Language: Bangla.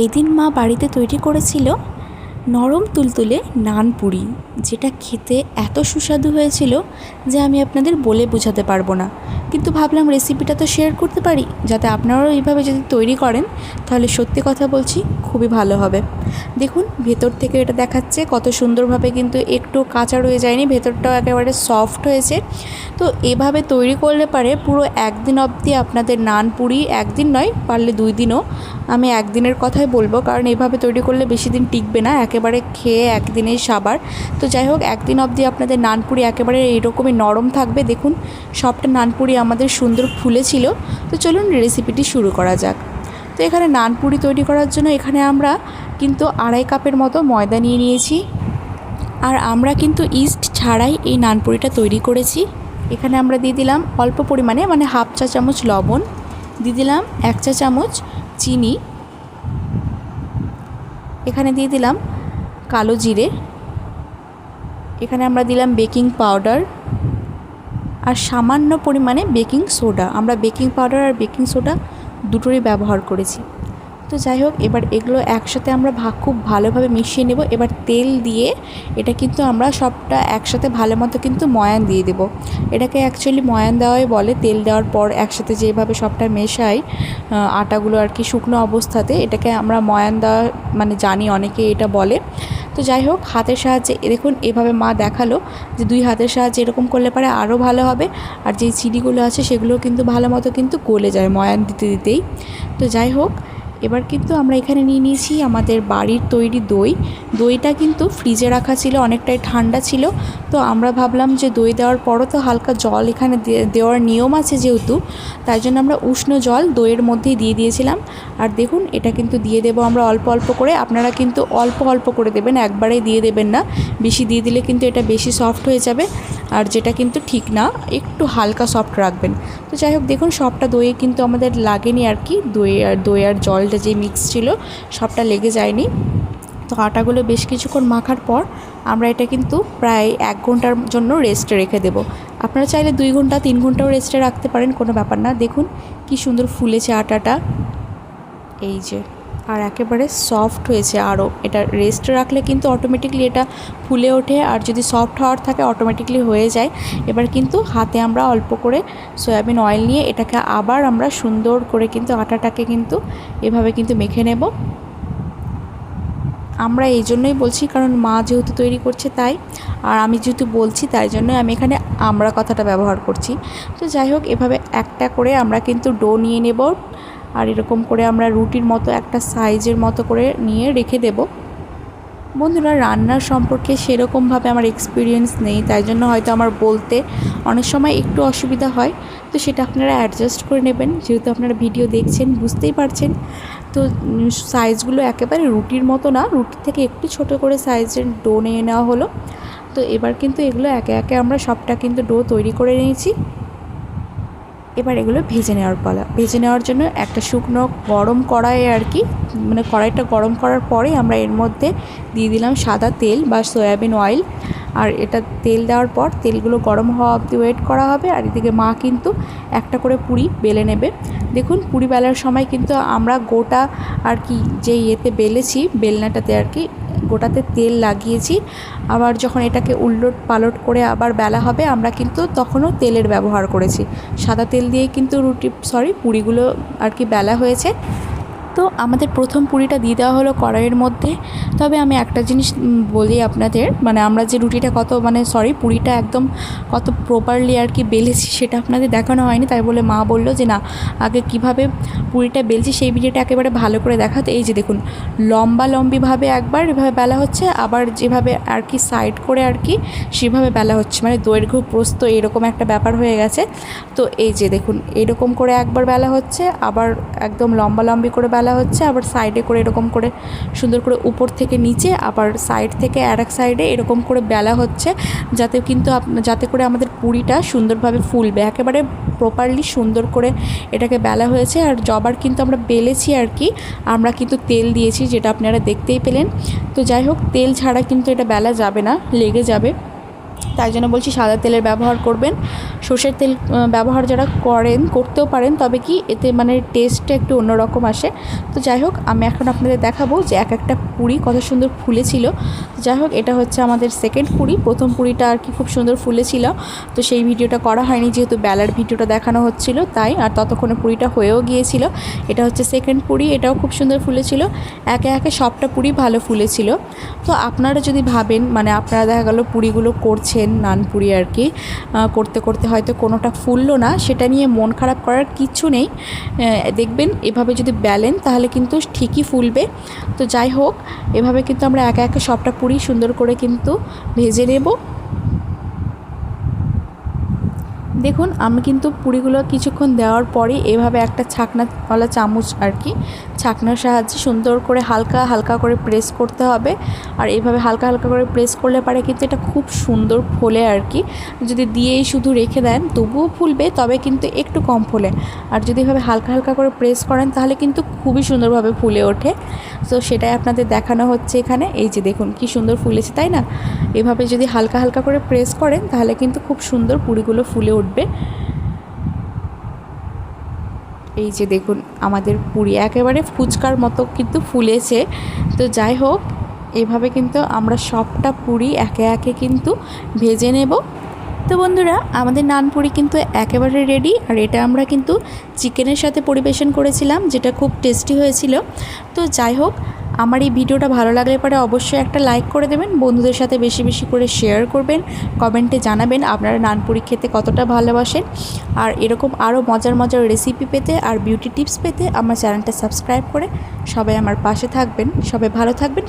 এই দিন মা বাড়িতে তৈরি করেছিল নরম তুলতুলে নান পুরি, যেটা খেতে এত সুস্বাদু হয়েছিল যে আমি আপনাদের বলে বোঝাতে পারব না। কিন্তু ভাবলাম রেসিপিটা তো শেয়ার করতে পারি, যাতে আপনারাও এইভাবে যদি তৈরি করেন, তাহলে সত্যি কথা বলছি খুবই ভালো হবে। দেখুন, ভেতর থেকে এটা দেখাচ্ছে। কত সুন্দরভাবে কিন্তু একটু কাঁচা রয়ে যায়নি, ভেতরটাও একেবারে সফট হয়েছে। তো এভাবে তৈরি করলে পারে পুরো একদিন অবধি আপনাদের নান পুরি একদিন নয়, পারলে দুই দিনও। আমি একদিনের কথাই বলব, কারণ এভাবে তৈরি করলে বেশি দিন টিকবে না, একেবারে খেয়ে একদিনেই সাবার। তো যাই হোক, একদিন অবধি আপনাদের নানপুরি একেবারে এইরকমই নরম থাকবে। দেখুন, সবটা নানপুরি আমাদের সুন্দর ফুলেছিল তো চলুন রেসিপিটি শুরু করা যাক। তো এখানে নানপুরি তৈরি করার জন্য এখানে আমরা কিন্তু আড়াই কাপের মতো ময়দা নিয়ে নিয়েছি। আর আমরা কিন্তু ইস্ট ছাড়াই এই নানপুরিটা তৈরি করেছি। এখানে আমরা দিয়ে দিলাম অল্প পরিমাণে মানে হাফ চা চামচ লবণ, দিয়ে দিলাম এক চা চামচ চিনি। এখানে দিয়ে দিলাম কালো জিরে। এখানে আমরা দিলাম বেকিং পাউডার। আর সামান্য পরিমাণে বেকিং সোডা। আমরা বেকিং পাউডার আর বেকিং সোডা দুটোরই ব্যবহার করেছি। তো যাই হোক, এবার এগুলো একসাথে আমরা ভাগ খুব ভালোভাবে মিশিয়ে নেব। এবার তেল দিয়ে এটা কিন্তু আমরা সবটা একসাথে ভালো মতো কিন্তু ময়ান দিয়ে দেব। এটাকে অ্যাকচুয়ালি ময়ান দেওয়াই বলে। তেল দেওয়ার পর একসাথে যেভাবে সবটা মেশাই আটাগুলো আর কি শুকনো অবস্থাতে, এটাকে আমরা ময়ান দেওয়া মানে জানি অনেকে এটা বলে। তো যাই হোক, হাতের সাহায্যে দেখুন, এভাবে মা দেখাল যে দুই হাতের সাহায্যে এরকম করলে পারে আরও ভালো হবে। আর যেই চিনিগুলো আছে সেগুলো কিন্তু ভালো মতো কিন্তু গলে যায় ময়ান দিতে দিতেই। তো যাই হোক এবার কিন্তু আমরা এখানে নিয়ে নিয়েছি আমাদের বাড়ির তৈরি দই। দইটা কিন্তু ফ্রিজে রাখা ছিল, অনেকটাই ঠান্ডা ছিল। তো আমরা ভাবলাম যে দই দেওয়ার পরও তো হালকা জল এখানে দেওয়ার নিয়ম আছে যেহেতু, তাই জন্য আমরা উষ্ণ জল দইয়ের মধ্যেই দিয়ে দিয়েছিলাম। আর দেখুন, এটা কিন্তু দিয়ে দেবো আমরা অল্প অল্প করে। আপনারা কিন্তু অল্প অল্প করে দেবেন, একবারেই দিয়ে দেবেন না। বেশি দিয়ে দিলে কিন্তু এটা বেশি সফট হয়ে যাবে। আর যেটা কিন্তু ঠিক না, একটু হালকা সফট রাখবেন। তো যাই হোক, দেখুন, সবটা দইয়ে কিন্তু আমাদের লাগেনি আর কি। দই আর দই আর জলটা যে মিক্স ছিল, সবটা লেগে যায়নি। তো আটাগুলো বেশ কিছুক্ষণ মাখার পর আমরা এটা কিন্তু প্রায় এক ঘণ্টার জন্য রেস্টে রেখে দেবো। আপনারা চাইলে দুই ঘণ্টা, তিন ঘন্টাও রেস্টে রাখতে পারেন, কোনো ব্যাপার না। দেখুন, কি সুন্দর ফুলেছে আটাটা। এই যে। আর একেবারে সফট হয়েছে আরও এটা রেস্ট রাখলে কিন্তু অটোমেটিকলি এটা ফুলে ওঠে আর যদি সফট হওয়ার থাকে অটোমেটিকলি হয়ে যায়। এবার কিন্তু হাতে আমরা অল্প করে সয়াবিন অয়েল নিয়ে এটাকে আবার আমরা সুন্দর করে কিন্তু আটাটাকে কিন্তু এভাবে কিন্তু মেখে নেব। আমরা এই জন্যই বলছি, কারণ মা যেহেতু তৈরি করছে তাই, আর আমি যেহেতু বলছি তাই জন্য আমি এখানে আমরা কথাটা ব্যবহার করছি। তো যাই হোক, এভাবে একটা করে আমরা কিন্তু ডো নিয়ে নেব। আর এরকম করে আমরা রুটির মতো একটা সাইজের মতো করে নিয়ে রেখে দেব। বন্ধুরা, রান্নার সম্পর্কে সেরকমভাবে আমার এক্সপিরিয়েন্স নেই, তাই জন্য হয়তো আমার বলতে অনেক সময় একটু অসুবিধা হয়। তো সেটা আপনারা অ্যাডজাস্ট করে নেবেন, যেহেতু আপনারা ভিডিও দেখছেন, বুঝতেই পারছেন। তো সাইজগুলো একেবারে রুটির মতো না রুটির থেকে একটু ছোট করে সাইজের ডো নিয়ে নেওয়া হলো। তো এবার কিন্তু এগুলো একে একে আমরা সবটা কিন্তু ডো তৈরি করে নিয়েছি। এবার এগুলো ভেজে নেওয়ার পালা। ভেজে নেওয়ার জন্য একটা শুকনো গরম কড়াই আর কি মানে কড়াইটা গরম করার পরে আমরা এর মধ্যে দিয়ে দিলাম সাদা তেল বা সয়াবিন অয়েল আর এটা তেল দেওয়ার পর তেলগুলো গরম হওয়া অবধি ওয়েট করা হবে আর এদিকে মা কিন্তু একটা করে পুরি বেলে নেবে। দেখুন, পুরি বেলার সময় কিন্তু আমরা গোটা আর কি যে ইয়েতে বেলেছি, বেলনাটাতে আর কি গোটাতে তেল লাগিয়েছি। আবার যখন এটাকে উল্লট পালট করে আবার বেলা হবে, আমরা কিন্তু তখনও তেলের ব্যবহার করেছি। সাদা তেল দিয়েই কিন্তু রুটি সরি পুরিগুলো আর কি বেলা হয়েছে। তো আমাদের প্রথম পুরিটা দিয়ে দেওয়া হলো কড়াইয়ের মধ্যে। তবে আমি একটা জিনিস বলি আপনাদের মানে আমরা যে রুটিটা কত মানে সরি পুরিটা একদম কত প্রপারলি আর কি বেলেছি সেটা আপনাদের দেখানো হয়নি। তাই বলে মা বলল যে, না, আগে কীভাবে পুরিটা বেলছি সেই ভিডিওটা একেবারে ভালো করে দেখাতে। এই যে দেখুন, লম্বা লম্বিভাবে একবার এভাবে বেলা হচ্ছে, আবার যেভাবে আর কি সাইড করে আর কি সেভাবে বেলা হচ্ছে। মানে দৈর্ঘ্য প্রস্ত এরকম একটা ব্যাপার হয়ে গেছে। তো এই যে দেখুন, এরকম করে একবার বেলা হচ্ছে, আবার একদম লম্বা লম্বি করে বেলা হচ্ছে, আবার সাইডে করে এরকম করে সুন্দর করে উপর থেকে নিচে, আবার সাইড থেকে আর এক সাইডে এরকম করে বেলা হচ্ছে, যাতে কিন্তু যাতে করে আমাদের পুরিটা সুন্দরভাবে ফুলবে। একেবারে প্রপারলি সুন্দর করে এটাকে বেলা হয়েছে, আর জবার কিন্তু আমরা বেলেছি আর কি, আমরা কিন্তু তেল দিয়েছি, যেটা আপনারা দেখতেই পেলেন। তো যাই হোক, তেল ছাড়া কিন্তু এটা বেলা যাবে না, লেগে যাবে। তাই জন্য বলছি সাদা তেলের ব্যবহার করবেন। সর্ষের তেল ব্যবহার যারা করেন, করতেও পারেন, তবে কি এতে মানে টেস্টটা একটু অন্যরকম আসে। তো যাই হোক, আমি এখন আপনাদের দেখাবো যে এক একটা পুরি কত সুন্দর ফুলেছিল। যাই হোক, এটা হচ্ছে আমাদের সেকেন্ড পুরি। প্রথম পুরিটা আর কি খুব সুন্দর ফুলেছিল। তো সেই ভিডিওটা করা হয়নি, যেহেতু বেলার ভিডিওটা দেখানো হচ্ছিল, তাই আর ততক্ষণে পুরিটা হয়েও গিয়েছিল। এটা হচ্ছে সেকেন্ড পুরি, এটাও খুব সুন্দর ফুলেছিল। একে একে সবটা পুরি ভালো ফুলেছিল। তো আপনারা যদি ভাবেন মানে আপনারা দেখা গেল পুরিগুলো করছেন নান পুরি আর কি করতে করতে হয়তো কোনোটা ফুললো না, সেটা নিয়ে মন খারাপ করার কিছু নেই। দেখবেন এভাবে যদি বেলেন তাহলে কিন্তু ঠিকই ফুলবে। তো যাই হোক, এভাবে কিন্তু আমরা একে একে সবটা পুরি সুন্দর করে কিন্তু ভেজে নেব। দেখুন, আমি কিন্তু পুরিগুলো কিছুক্ষণ দেওয়ার পরে এভাবে একটা ছাকনাওয়ালা চামচ আর কি ছাকনার সাহায্যে সুন্দর করে হালকা হালকা করে প্রেস করতে হবে। আর এইভাবে হালকা হালকা করে প্রেস করলে পারে কিন্তু এটা খুব সুন্দর ফোলে আর কি। যদি দিয়েই শুধু রেখে দেন, তবুও ফুলবে, তবে কিন্তু একটু কম ফোলে। আর যদি এভাবে হালকা হালকা করে প্রেস করেন, তাহলে কিন্তু খুবই সুন্দরভাবে ফুলে ওঠে। তো সেটাই আপনাদের দেখানো হচ্ছে এখানে। এই যে দেখুন, কি সুন্দর ফুলেছে, তাই না? এভাবে যদি হালকা হালকা করে প্রেস করেন, তাহলে কিন্তু খুব সুন্দর পুরিগুলো ফুলে উঠবে। এই যে দেখুন, আমাদের পুরি একেবারে ফুচকার মতো কিন্তু ফুলেছে। তো যাই হোক, এভাবে কিন্তু আমরা সবটা পুরি একে একে কিন্তু ভেজে নেব। তো বন্ধুরা, আমাদের নানপুরি কিন্তু একেবারে রেডি আর এটা আমরা কিন্তু চিকেনের সাথে পরিবেশন করেছিলাম, যেটা খুব টেস্টি হয়েছিল। তো যাই হোক আমার এই ভিডিওটা ভালো লাগলে পরে অবশ্যই একটা লাইক করে দেবেন, বন্ধুদের সাথে বেশি বেশি করে শেয়ার করবেন, কমেন্টে জানাবেন আপনারা নানপুরি খেতে কতটা ভালোবাসেন। আর এরকম আরও মজার মজার রেসিপি পেতে আর বিউটি টিপস পেতে আমার চ্যানেলটা সাবস্ক্রাইব করে সবাই আমার পাশে থাকবেন, সবাই ভালো থাকবেন।